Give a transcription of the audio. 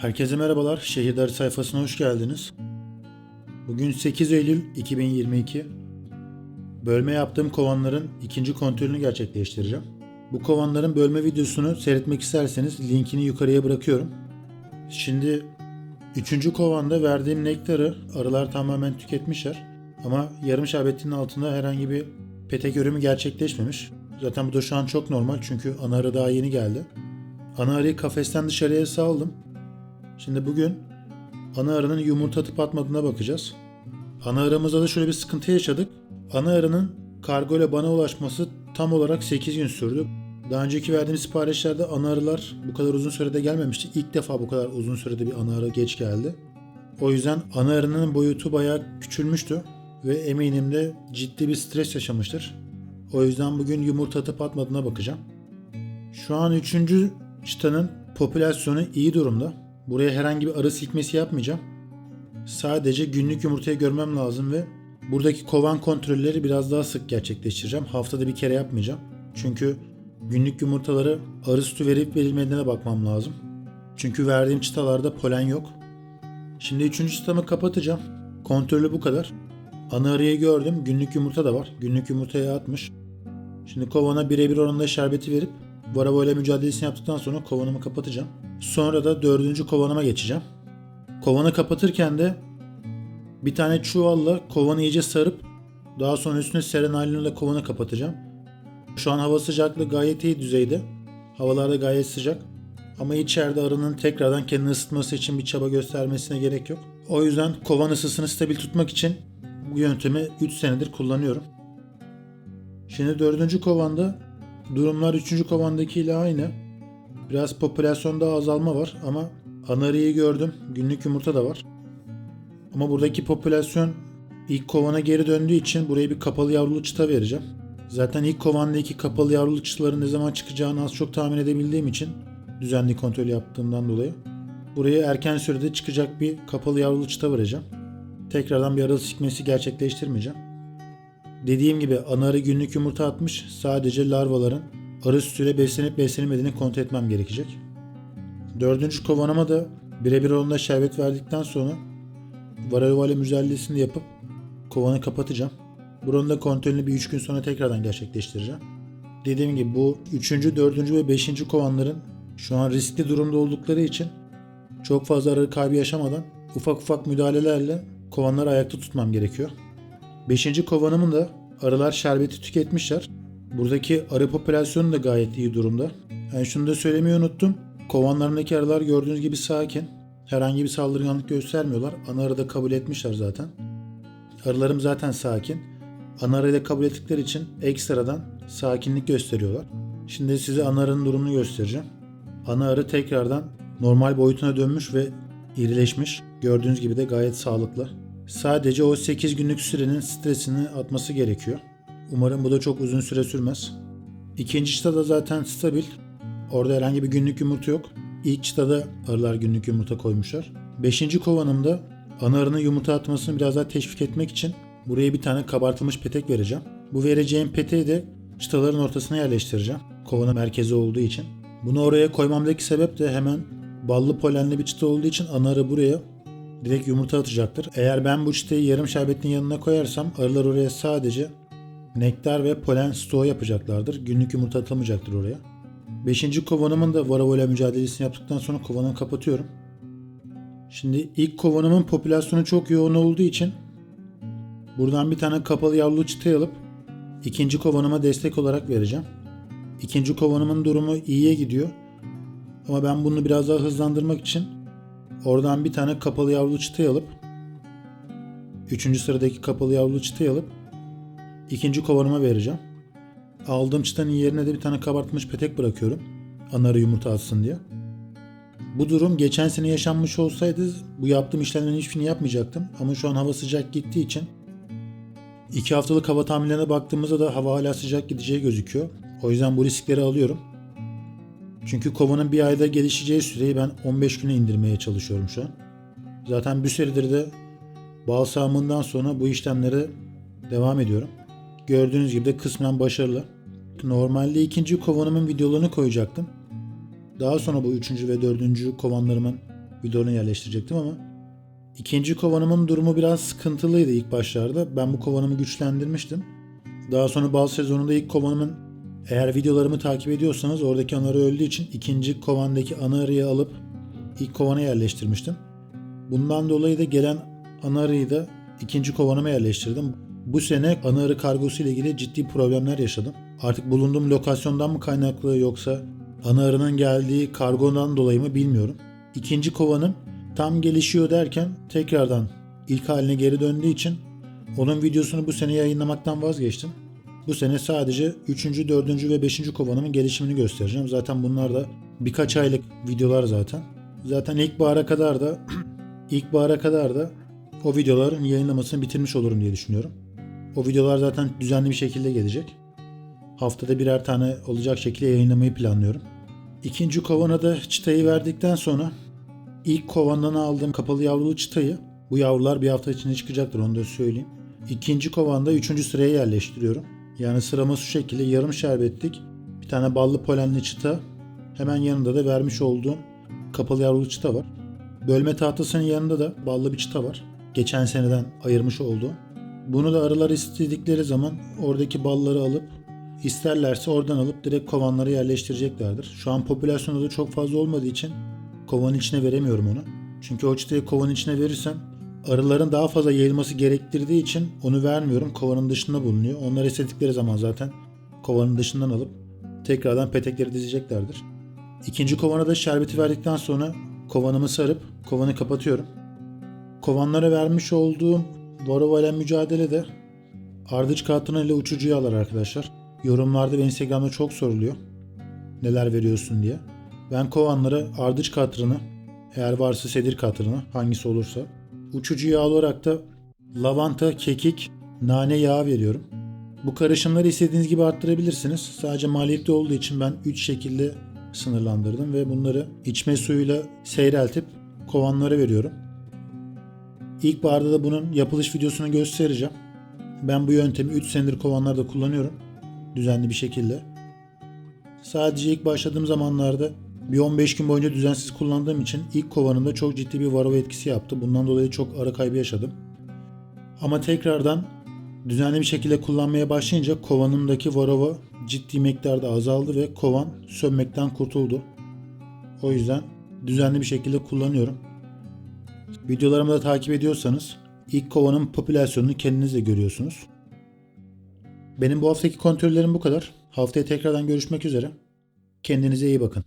Herkese merhabalar. Şehirler sayfasına hoş geldiniz. Bugün 8 Eylül 2022. Bölme yaptığım kovanların ikinci kontrolünü gerçekleştireceğim. Bu kovanların bölme videosunu seyretmek isterseniz linkini yukarıya bırakıyorum. Şimdi üçüncü kovanda verdiğim nektarı arılar tamamen tüketmişler. Ama yarım şerbetinin altında herhangi bir petek örümü gerçekleşmemiş. Zaten bu da şu an çok normal çünkü ana arı daha yeni geldi. Ana arıyı kafesten dışarıya saldım. Şimdi bugün ana arının yumurta atıp atmadığına bakacağız. Ana arımızda da şöyle bir sıkıntı yaşadık. Ana arının kargo ile bana ulaşması tam olarak 8 gün sürdü. Daha önceki verdiğim siparişlerde ana arılar bu kadar uzun sürede gelmemişti. İlk defa bu kadar uzun sürede bir ana arı geç geldi. O yüzden ana arının boyutu bayağı küçülmüştü ve eminim de ciddi bir stres yaşamıştır. O yüzden bugün yumurta atıp atmadığına bakacağım. Şu an 3. çıtanın popülasyonu iyi durumda. Buraya herhangi bir arı silkmesi yapmayacağım. Sadece günlük yumurtayı görmem lazım ve buradaki kovan kontrolleri biraz daha sık gerçekleştireceğim. Haftada bir kere yapmayacağım. Çünkü günlük yumurtaları arı sütü verip verilmediğine bakmam lazım. Çünkü verdiğim çıtalarda polen yok. Şimdi üçüncü çıtamı kapatacağım. Kontrolü bu kadar. Ana arıyı gördüm. Günlük yumurta da var. Günlük yumurtaya atmış. Şimdi kovana birebir oranında şerbeti verip Varavo ile mücadelesini yaptıktan sonra kovanımı kapatacağım. Sonra da dördüncü kovanıma geçeceğim. Kovanı kapatırken de bir tane çuvalla kovanı iyice sarıp daha sonra üstüne seren halinle kovanı kapatacağım. Şu an hava sıcaklığı gayet iyi düzeyde. Havalarda gayet sıcak. Ama içeride arının tekrardan kendini ısıtması için bir çaba göstermesine gerek yok. O yüzden kovan ısısını stabil tutmak için bu yöntemi 3 senedir kullanıyorum. Şimdi dördüncü kovanda durumlar üçüncü kovandakiyle aynı. Biraz popülasyonda azalma var ama anarıyı gördüm. Günlük yumurta da var. Ama buradaki popülasyon ilk kovana geri döndüğü için buraya bir kapalı yavrulu çıta vereceğim. Zaten ilk kovandaki kapalı yavrulu çıtaların ne zaman çıkacağını az çok tahmin edebildiğim için düzenli kontrol yaptığımdan dolayı buraya erken sürede çıkacak bir kapalı yavrulu çıta vereceğim. Tekrardan bir arı sikmesi gerçekleştirmeyeceğim. Dediğim gibi ana arı günlük yumurta atmış. Sadece larvaların arı sütüyle beslenip beslenmediğini kontrol etmem gerekecek. Dördüncü kovanıma da birebir onda şerbet verdikten sonra varroa ile mücadelesini yapıp kovanı kapatacağım. Buranın da kontrolünü bir 3 gün sonra tekrardan gerçekleştireceğim. Dediğim gibi bu 3. 4. ve 5. kovanların şu an riskli durumda oldukları için çok fazla arı kaybı yaşamadan ufak ufak müdahalelerle kovanları ayakta tutmam gerekiyor. 5. kovanımın da arılar şerbeti tüketmişler. Buradaki arı popülasyonu da gayet iyi durumda. Yani şunu da söylemeyi unuttum. Kovanlarındaki arılar gördüğünüz gibi sakin. Herhangi bir saldırganlık göstermiyorlar. Ana arı da kabul etmişler zaten. Arılarım zaten sakin. Ana arıyı da kabul ettikleri için ekstradan sakinlik gösteriyorlar. Şimdi size ana arının durumunu göstereceğim. Ana arı tekrardan normal boyutuna dönmüş ve irileşmiş. Gördüğünüz gibi de gayet sağlıklı. Sadece o 8 günlük sürenin stresini atması gerekiyor. Umarım bu da çok uzun süre sürmez. İkinci çıtada zaten stabil. Orada herhangi bir günlük yumurta yok. İlk çıtada arılar günlük yumurta koymuşlar. Beşinci kovanımda ana arının yumurta atmasını biraz daha teşvik etmek için buraya bir tane kabartılmış petek vereceğim. Bu vereceğim peteği de çıtaların ortasına yerleştireceğim. Kovanın merkezi olduğu için. Bunu oraya koymamdaki sebep de hemen ballı polenli bir çıta olduğu için ana arı buraya direkt yumurta atacaktır. Eğer ben bu çıtayı yarım şerbetin yanına koyarsam arılar oraya sadece nektar ve polen stoğu yapacaklardır. Günlük yumurta atılmayacaktır oraya. Beşinci kovanımın da varavola mücadelesini yaptıktan sonra kovanımı kapatıyorum. Şimdi ilk kovanımın popülasyonu çok yoğun olduğu için buradan bir tane kapalı yavrulu çıtayı alıp ikinci kovanıma destek olarak vereceğim. İkinci kovanımın durumu iyiye gidiyor. Ama ben bunu biraz daha hızlandırmak için oradan bir tane kapalı yavrulu çıtayı alıp üçüncü sıradaki kapalı yavrulu çıtayı alıp ikinci kovanıma vereceğim. Aldığım çıtanın yerine de bir tane kabartmış petek bırakıyorum. Anarı yumurta atsın diye. Bu durum geçen sene yaşanmış olsaydı bu yaptığım işlemlerin hiçbirini yapmayacaktım. Ama şu an hava sıcak gittiği için iki haftalık hava tahminlerine baktığımızda da hava hala sıcak gideceği gözüküyor. O yüzden bu riskleri alıyorum. Çünkü kovanın bir ayda gelişeceği süreyi ben 15 güne indirmeye çalışıyorum şu an. Zaten bir süredir de bal sağımından sonra bu işlemlere devam ediyorum. Gördüğünüz gibi de kısmen başarılı. Normalde ikinci kovanımın videolarını koyacaktım. Daha sonra bu üçüncü ve dördüncü kovanlarımın videolarını yerleştirecektim ama ikinci kovanımın durumu biraz sıkıntılıydı ilk başlarda. Ben bu kovanımı güçlendirmiştim. Daha sonra bal sezonunda ilk kovanımın eğer videolarımı takip ediyorsanız oradaki anarı öldüğü için ikinci kovandaki ana arıyı alıp ilk kovana yerleştirmiştim. Bundan dolayı da gelen ana arıyı da ikinci kovanıma yerleştirdim. Bu sene ana arı kargosu ile ilgili ciddi problemler yaşadım. Artık bulunduğum lokasyondan mı kaynaklı yoksa ana arının geldiği kargodan dolayı mı bilmiyorum. İkinci kovanım tam gelişiyor derken tekrardan ilk haline geri döndüğü için onun videosunu bu sene yayınlamaktan vazgeçtim. Bu sene sadece 3. 4. ve 5. kovanımın gelişimini göstereceğim. Zaten bunlar da birkaç aylık videolar zaten. Zaten ilkbahara kadar da ilkbahara kadar da o videoların yayınlamasını bitirmiş olurum diye düşünüyorum. O videolar zaten düzenli bir şekilde gelecek. Haftada birer tane olacak şekilde yayınlamayı planlıyorum. İkinci kovana da çıtayı verdikten sonra ilk kovandan aldığım kapalı yavrulu çıtayı bu yavrular bir hafta içinde çıkacaktır onu da söyleyeyim. İkinci kovanda üçüncü sıraya yerleştiriyorum. Yani sıramız şu şekilde yarım şerbetlik bir tane ballı polenli çıta hemen yanında da vermiş olduğum kapalı yavrulu çıta var. Bölme tahtasının yanında da ballı bir çıta var. Geçen seneden ayırmış olduğum. Bunu da arılar istedikleri zaman oradaki balları alıp isterlerse oradan alıp direkt kovanlara yerleştireceklerdir. Şu an popülasyonda da çok fazla olmadığı için kovanın içine veremiyorum onu. Çünkü o çıtayı kovanın içine verirsem arıların daha fazla yayılması gerektirdiği için onu vermiyorum. Kovanın dışında bulunuyor. Onlar istedikleri zaman zaten kovanın dışından alıp tekrardan petekleri dizeceklerdir. İkinci kovana da şerbeti verdikten sonra kovanımı sarıp kovanı kapatıyorum. Kovanlara vermiş olduğum Varovalen mücadelede ardıç katına ile uçucuyu alır arkadaşlar. Yorumlarda ve Instagram'da çok soruluyor. Neler veriyorsun diye. Ben kovanlara ardıç katrını, eğer varsa sedir katrını, hangisi olursa. Uçucu yağ olarak da lavanta, kekik, nane yağı veriyorum. Bu karışımları istediğiniz gibi arttırabilirsiniz. Sadece maliyetli olduğu için ben 3 şekilde sınırlandırdım ve bunları içme suyuyla seyreltip kovanlara veriyorum. İlkbaharda da bunun yapılış videosunu göstereceğim. Ben bu yöntemi 3 senedir kovanlarda kullanıyorum. Düzenli bir şekilde. Sadece ilk başladığım zamanlarda bir 15 gün boyunca düzensiz kullandığım için ilk kovanımda çok ciddi bir varova etkisi yaptı. Bundan dolayı çok ara kaybı yaşadım. Ama tekrardan düzenli bir şekilde kullanmaya başlayınca kovanımdaki varova ciddi miktarda azaldı ve kovan sönmekten kurtuldu. O yüzden düzenli bir şekilde kullanıyorum. Videolarımı da takip ediyorsanız ilk kovanın popülasyonunu kendiniz de görüyorsunuz. Benim bu haftaki kontrollerim bu kadar. Haftaya tekrardan görüşmek üzere. Kendinize iyi bakın.